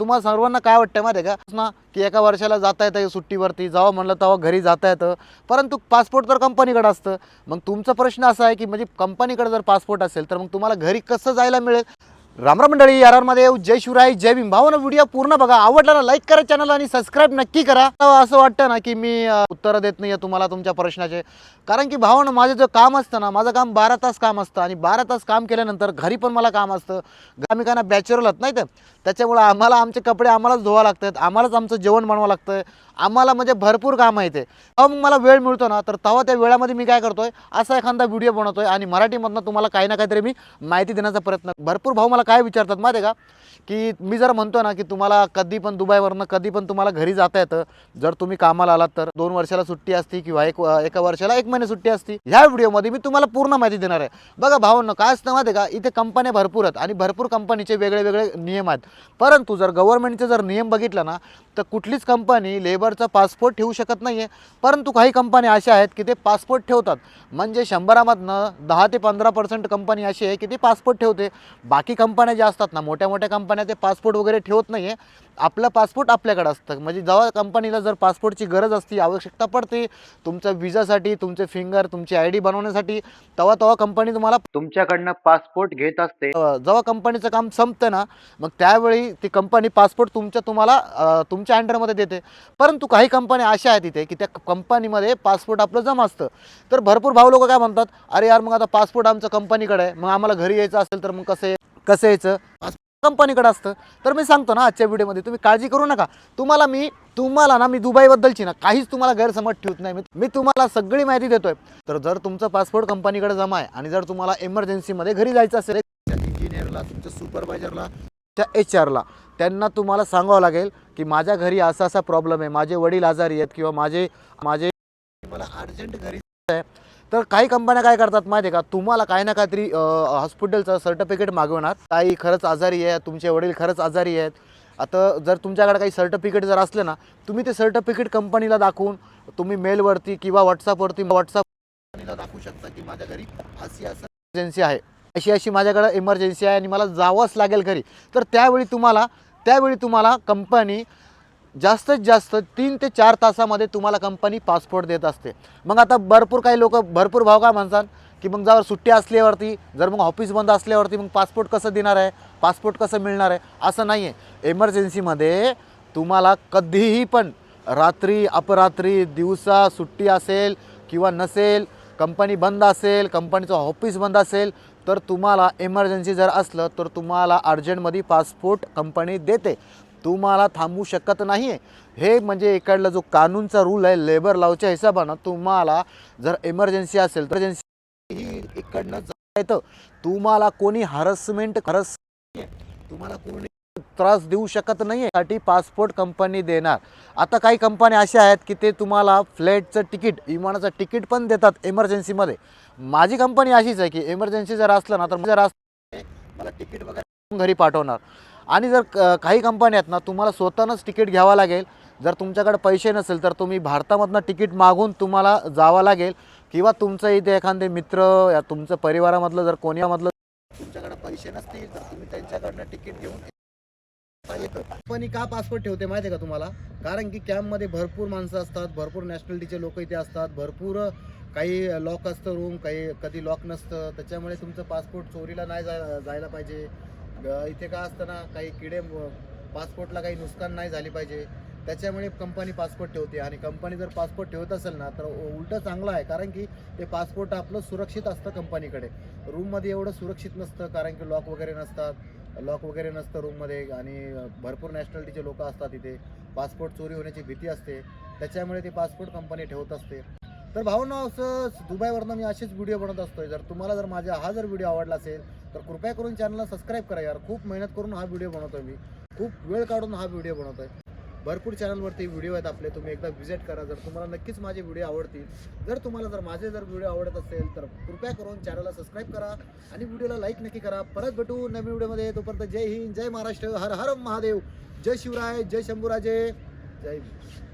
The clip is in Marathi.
तुम्हाला सर्वांना काय वाटतं माहिती आहे का ना की एका वर्षाला जाता येतं सुट्टीवरती जेव्हा म्हणलं तेव्हा घरी जाता येतं. परंतु पासपोर्ट तर कंपनीकडं असतं. मग तुमचा प्रश्न असा आहे की म्हणजे कंपनीकडे जर पासपोर्ट असेल तर मग तुम्हाला घरी कसं जायला मिळेल? रामराम मंडळी यारमध्ये जय शिवराय जय भीम. भावानं व्हिडिओ पूर्ण बघा. आवडला ना लाईक करा चॅनल आणि सबस्क्राईब नक्की करा. असं वाटतं ना की मी उत्तरं देत नाही आहे तुम्हाला तुमच्या प्रश्नाचे. कारण की भावानं माझं जे काम असतं ना माझं काम बारा तास काम असतं आणि बारा तास काम केल्यानंतर घरी पण मला काम असतं. आम्ही काय ना नाही तर त्याच्यामुळं आम्हाला आमचे कपडे आम्हालाच धुवा लागतात आम्हालाच आमचं जेवण बनवावं लागतं आम्हाला म्हणजे भरपूर काम आहे ते तेव्हा मग मला वेळ मिळतो ना तर तेव्हा त्या वेळामध्ये मी काय करतोय असा एखादा व्हिडिओ बनवतोय आणि मराठीमधनं तुम्हाला काही ना काहीतरी मी माहिती देण्याचा प्रयत्न भरपूर भाऊ मला काय विचारतात माहिती आहे का? की मी जर म्हणतो ना की तुम्हाला कधी पण दुबईवरनं कधी पण तुम्हाला घरी जाता येतं जर तुम्ही कामाला आलात तर दोन वर्षाला सुट्टी असती किंवा एक एका वर्षाला एक महिने सुट्टी असती ह्या व्हिडिओमध्ये मी तुम्हाला पूर्ण माहिती देणार आहे. बघा भावांनो काय असतं माहिती आहे का? इथे कंपन्या भरपूर आहेत आणि भरपूर कंपनीचे वेगळे वेगळे नियम आहेत. परंतु जर गव्हर्नमेंटचे जर नियम बघितला ना तर कुठलीच कंपनी लेबर नंबरचा पासपोर्ट ठेवू शकत नाही आहे परंतु काही कंपन्या अशा आहेत की ते पासपोर्ट ठेवतात. म्हणजे शंभरामधनं दहा ते पंधरा पर्सेंट कंपनी अशी आहे की ती पासपोर्ट ठेवते. बाकी कंपन्या ज्या असतात ना मोठ्या मोठ्या कंपन्या ते पासपोर्ट वगैरे ठेवत नाही आहे आपलं पासपोर्ट आपल्याकडे असतं. म्हणजे जेव्हा कंपनीला जर पासपोर्टची गरज असते आवश्यकता पडते तुमच्या विजासाठी तुमचे फिंगर तुमची आय डी बनवण्यासाठी तेव्हा तेव्हा कंपनी तुम्हाला तुमच्याकडनं पासपोर्ट घेत असते. जेव्हा कंपनीचं काम संपतं ना मग त्यावेळी ती कंपनी पासपोर्ट तुमच्या तुम्हाला तुमच्या अंडरमध्ये देते. परंतु काही कंपन्या अशा आहेत इथे की त्या कंपनीमध्ये पासपोर्ट आपलं जमा असतं. तर भरपूर भाऊ लोक काय म्हणतात अरे यार मग आता पासपोर्ट आमचं कंपनीकडे आहे. मग आम्हाला घरी यायचं असेल तर मग कसं कसं यायचं? कंपनीकडे असतं. तर मी सांगतो ना आजच्या व्हिडिओमध्ये तुम्ही काळजी करू नका. तुम्हाला मी तुम्हाला ना मी दुबईबद्दलची ना काहीच तुम्हाला गैरसमज ठेवत नाही. मी मी तुम्हाला सगळी माहिती देतोय. तर जर तुमचा पासपोर्ट कंपनीकडे जमा आहे आणि जर तुम्हाला एमर्जन्सीमध्ये घरी जायचं असेल इंजिनियरला तुमच्या सुपरवायझरला त्या एच आरला त्यांना तुम्हाला सांगावं लागेल की माझ्या घरी असा असा प्रॉब्लेम आहे माझे वडील आजारी आहेत किंवा माझे माझे मला अर्जंट घरी आहे. तर काही कंपन्या काय करतात माहिती आहे का? तुम्हाला काही ना काहीतरी हॉस्पिटलचं सर्टिफिकेट मागवणार. काही खरंच आजारी आहे तुमचे वडील खरंच आजारी आहेत. आता जर तुमच्याकडे काही सर्टिफिकेट जर असले ना तुम्ही ते सर्टिफिकेट कंपनीला दाखवून तुम्ही मेलवरती किंवा व्हॉट्सअपवरती व्हॉट्सअप कंपनीला दाखवू शकता की माझ्या घरी अशी असं इमर्जन्सी आहे. अशी अशी माझ्याकडे इमर्जन्सी आहे आणि मला जावंच लागेल घरी. तर त्यावेळी तुम्हाला त्यावेळी तुम्हाला कंपनी जास्तीत जास्त तीन ते चार तासामध्ये तुम्हाला कंपनी पासपोर्ट देत असते. मग आता भरपूर काही लोक भरपूर भाव काय म्हणतात की मग जर सुट्टी असल्यावरती जर मग ऑफिस बंद असल्यावरती मग पासपोर्ट कसं देणार आहे? पासपोर्ट कसं मिळणार आहे? असं नाही आहे एमर्जन्सीमध्ये तुम्हाला कधीही पण रात्री अपरात्री दिवसा सुट्टी असेल किंवा नसेल कंपनी बंद असेल कंपनीचं ऑफिस बंद असेल तर तुम्हाला एमर्जन्सी जर असलं तर तुम्हाला अर्जंटमध्ये पासपोर्ट कंपनी देते. तुम्हाला थांबू शकत नाही आहे हे म्हणजे इकडला जो कानूनचा रूल आहे लेबर लॉच्या हिशोबानं तुम्हाला जर इमर्जन्सी असेल तर इकडनं येतं. तुम्हाला कोणी हरसमेंट हरस तुम्हाला कोणी त्रास देऊ शकत नाही साठी पासपोर्ट कंपनी देणार. आता काही कंपन्या अशा आहेत की ते तुम्हाला फ्लाईटचं तिकीट विमानाचं तिकीट पण देतात इमर्जन्सीमध्ये माझी कंपनी अशीच आहे की इमर्जन्सी जर असलं ना तर जर असलं मला तिकीट वगैरे घरी पाठवणार. आणि जर क- काही कंपन्या आहेत ना तुम्हाला स्वतःनंच तिकीट घ्यावं लागेल. जर तुमच्याकडे पैसे नसेल तर तुम्ही भारतामधनं तिकीट मागून तुम्हाला जावं लागेल. किंवा तुमचं इथे एखादे मित्र या तुमचं परिवारामधलं जर कोणीमधलं तुमच्याकडे पैसे नसतील तर तुम्ही त्यांच्याकडनं तिकीट घेऊन कंपनी का पासपोर्ट ठेवते माहिती आहे का तुम्हाला? कारण की कॅम्पमध्ये भरपूर माणसं असतात भरपूर नॅशनॅलिटीचे लोक इथे असतात भरपूर काही लॉक असतं रूम काही कधी लॉक नसतं. त्याच्यामुळे तुमचं पासपोर्ट चोरीला नाही जा जायला पाहिजे. इथे काय असतं ना काही किडे पासपोर्टला काही नुकसान नाही झाली पाहिजे. त्याच्यामुळे कंपनी पासपोर्ट ठेवते. आणि कंपनी जर पासपोर्ट ठेवत असेल ना तर उलटं चांगलं आहे. कारण की ते पासपोर्ट आपलं सुरक्षित असतं कंपनीकडे. रूममध्ये एवढं सुरक्षित नसतं कारण की लॉक वगैरे नसतात. लॉक वगैरे नसतं रूममध्ये. आणि भरपूर नॅशनॅलिटीचे लोक असतात इथे. पासपोर्ट चोरी होण्याची भीती असते. त्याच्यामुळे ते पासपोर्ट कंपनी ठेवत असते. तर भावना असं दुबईवरनं मी असेच व्हिडिओ बनवत असतोय. जर तुम्हाला जर माझा हा जर व्हिडिओ आवडला असेल तर कृपया करून चॅनलला सबस्क्राईब करा यार. खूप मेहनत करून हा व्हिडिओ बनवतोय मी. खूप वेळ काढून हा व्हिडिओ बनवतोय. भरपूर चॅनलवरती व्हिडिओ आहेत आपले. तुम्ही एकदा व्हिजिट करा. जर तुम्हाला नक्कीच माझे व्हिडिओ आवडतील जर तुम्हाला जर माझे जर व्हिडिओ आवडत असेल तर कृपया करून चॅनलला सबस्क्राईब करा आणि व्हिडिओला लाईक नक्की करा. परत भेटू नवीन व्हिडिओमध्ये तोपर्यंत जय हिंद जय महाराष्ट्र. हर हर महादेव. जय शिवराय जय शंभूराजे. जय भीम